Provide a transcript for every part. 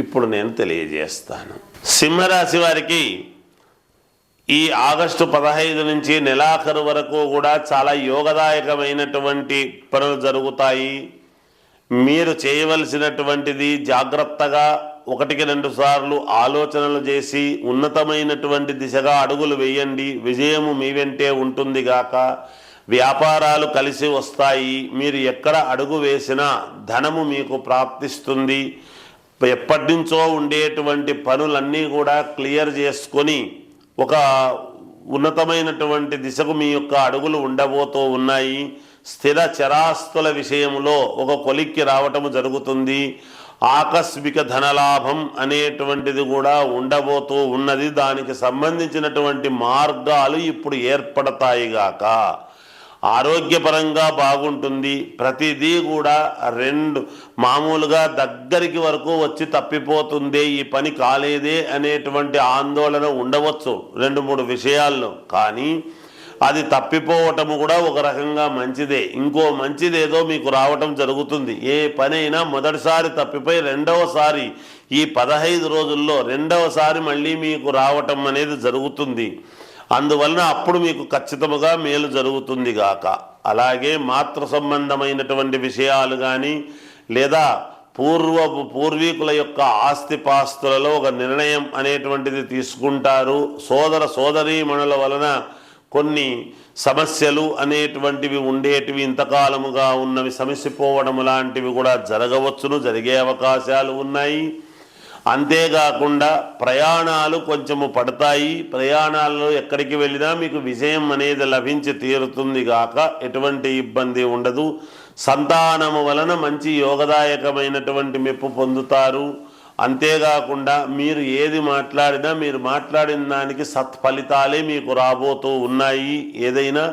ఇప్పుడు నేను తెలియజేస్తాను. సింహరాశి వారికి ఈ ఆగస్టు పదహైదు నుంచి నెలాఖరు వరకు కూడా చాలా యోగదాయకమైనటువంటి పనులు జరుగుతాయి. మీరు చేయవలసినటువంటిది జాగ్రత్తగా ఒకటికి రెండు సార్లు ఆలోచనలు చేసి ఉన్నతమైనటువంటి దిశగా అడుగులు వేయండి. విజయము మీ వెంటే ఉంటుంది గాక. వ్యాపారాలు కలిసి వస్తాయి. మీరు ఎక్కడ అడుగు వేసినా ధనము మీకు ప్రాప్తిస్తుంది. ఎప్పటి నుంచో ఉండేటువంటి పనులన్నీ కూడా క్లియర్ చేసుకొని ఒక ఉన్నతమైనటువంటి దిశకు మీ యొక్క అడుగులు ఉండబోతూ ఉన్నాయి. స్థిర చరాస్తుల విషయంలో ఒక కొలిక్కి రావటము జరుగుతుంది. ఆకస్మిక ధనలాభం అనేటువంటిది కూడా ఉండబోతూ ఉన్నది. దానికి సంబంధించినటువంటి మార్గాలు ఇప్పుడు ఏర్పడతాయిగాక ఆరోగ్యపరంగా బాగుంటుంది. ప్రతిదీ కూడా రెండు మామూలుగా దగ్గరికి వరకు వచ్చి తప్పిపోతుందే ఈ పని కాలేదే అనేటువంటి ఆందోళన ఉండవచ్చు రెండు మూడు విషయాల్లో. కానీ అది తప్పిపోవటము కూడా ఒక రకంగా మంచిదే. ఇంకో మంచిదేదో మీకు రావటం జరుగుతుంది. ఏ పనైనా మొదటిసారి తప్పిపోయి రెండవసారి ఈ పదహైదు రోజుల్లో రెండవసారి మళ్ళీ మీకు రావటం అనేది జరుగుతుంది. అందువలన అప్పుడు మీకు ఖచ్చితముగా మేలు జరుగుతుంది గాక. అలాగే మాతృ సంబంధమైనటువంటి విషయాలు కానీ లేదా పూర్వపు పూర్వీకుల యొక్క ఆస్తిపాస్తులలో ఒక నిర్ణయం అనేటువంటిది తీసుకుంటారు. సోదర సోదరీమణుల వలన కొన్ని సమస్యలు అనేటువంటివి ఉండేటివి ఇంతకాలముగా ఉన్నవి సమసిపోవడం లాంటివి కూడా జరగవచ్చును జరిగే అవకాశాలు ఉన్నాయి. అంతేకాకుండా ప్రయాణాలు కొంచెము పడతాయి. ప్రయాణాల్లో ఎక్కడికి వెళ్ళినా మీకు విజయం అనేది లభించి తీరుతుంది గాక ఎటువంటి ఇబ్బంది ఉండదు. సంతానము వలన మంచి యోగదాయకమైనటువంటి మెప్పు పొందుతారు. అంతేకాకుండా మీరు ఏది మాట్లాడినా మీరు మాట్లాడిన దానికి సత్ఫలితాలే మీకు రాబోతూ ఉన్నాయి. ఏదైనా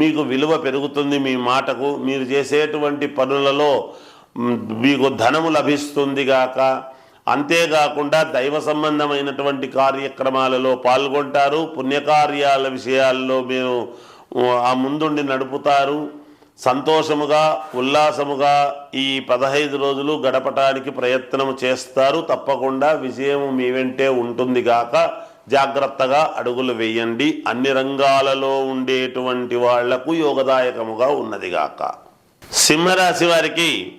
మీకు విలువ పెరుగుతుంది మీ మాటకు. మీరు చేసేటువంటి పనులలో మీకు ధనము లభిస్తుంది గాక. అంతేకాకుండా దైవ సంబంధమైనటువంటి కార్యక్రమాలలో పాల్గొంటారు. పుణ్యకార్యాల విషయాల్లో మేము ఆ ముందుండి నడుపుతారు. సంతోషముగా ఉల్లాసముగా ఈ పదహైదు రోజులు గడపటానికి ప్రయత్నం చేస్తారు. తప్పకుండా విజయం మీ వెంటే ఉంటుంది గాక. జాగ్రత్తగా అడుగులు వేయండి. అన్ని రంగాలలో ఉండేటువంటి వాళ్ళకు యోగదాయకముగా ఉన్నదిగాక సింహరాశి వారికి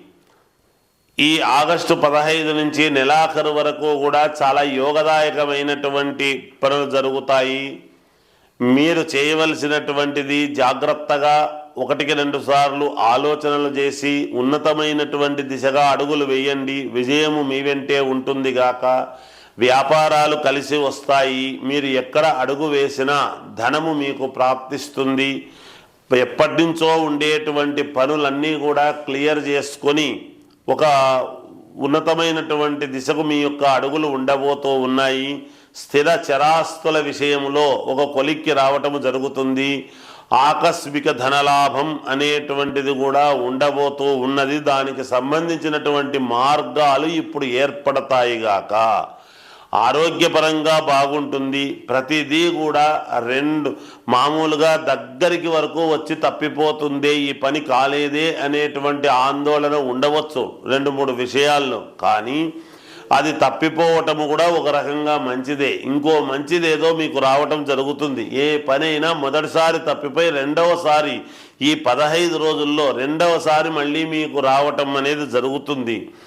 ఈ ఆగస్టు పదహైదు నుంచి నెలాఖరు వరకు కూడా చాలా యోగదాయకమైనటువంటి పనులు జరుగుతాయి. మీరు చేయవలసినటువంటిది జాగ్రత్తగా ఒకటికి రెండు సార్లు ఆలోచనలు చేసి ఉన్నతమైనటువంటి దిశగా అడుగులు వేయండి. విజయము మీ వెంటే ఉంటుంది గాక. వ్యాపారాలు కలిసి వస్తాయి. మీరు ఎక్కడ అడుగు వేసినా ధనము మీకు ప్రాప్తిస్తుంది. ఎప్పటి నుంచో ఉండేటువంటి పనులన్నీ కూడా క్లియర్ చేసుకొని ఒక ఉన్నతమైనటువంటి దిశకు మీ యొక్క అడుగులు ఉండబోతూ ఉన్నాయి. స్థిర చరాస్తుల విషయంలో ఒక కొలిక్కి రావటము జరుగుతుంది. ఆకస్మిక ధనలాభం అనేటువంటిది కూడా ఉండబోతూ ఉన్నది. దానికి సంబంధించినటువంటి మార్గాలు ఇప్పుడు ఏర్పడతాయి గాక. ఆరోగ్యపరంగా బాగుంటుంది. ప్రతిదీ కూడా రెండు మామూలుగా దగ్గరికి వరకు వచ్చి తప్పిపోతుందే ఈ పని కాలేదే అనేటువంటి ఆందోళన ఉండవచ్చు రెండు మూడు విషయాల్లో. కానీ అది తప్పిపోవటము కూడా ఒక రకంగా మంచిదే. ఇంకో మంచిదేదో మీకు రావటం జరుగుతుంది. ఏ పనైనా మొదటిసారి తప్పిపోయి రెండవసారి ఈ పదహైదు రోజుల్లో రెండవసారి మళ్ళీ మీకు రావటం అనేది జరుగుతుంది.